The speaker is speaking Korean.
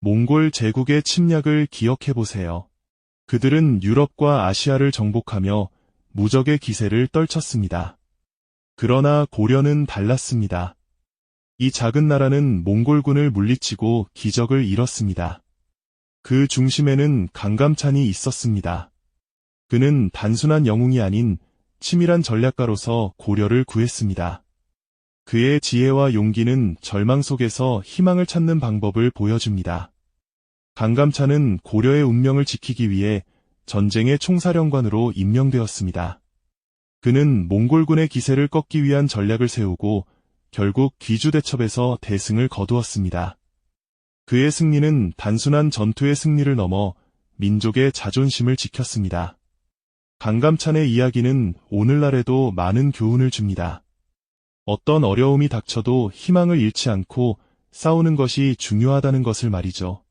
몽골 제국의 침략을 기억해 보세요. 그들은 유럽과 아시아를 정복하며 무적의 기세를 떨쳤습니다. 그러나 고려는 달랐습니다. 이 작은 나라는 몽골군을 물리치고 기적을 이뤘습니다. 그 중심에는 강감찬이 있었습니다. 그는 단순한 영웅이 아닌 치밀한 전략가로서 고려를 구했습니다. 그의 지혜와 용기는 절망 속에서 희망을 찾는 방법을 보여줍니다. 강감찬은 고려의 운명을 지키기 위해 전쟁의 총사령관으로 임명되었습니다. 그는 몽골군의 기세를 꺾기 위한 전략을 세우고 결국 귀주대첩에서 대승을 거두었습니다. 그의 승리는 단순한 전투의 승리를 넘어 민족의 자존심을 지켰습니다. 강감찬의 이야기는 오늘날에도 많은 교훈을 줍니다. 어떤 어려움이 닥쳐도 희망을 잃지 않고 싸우는 것이 중요하다는 것을 말이죠.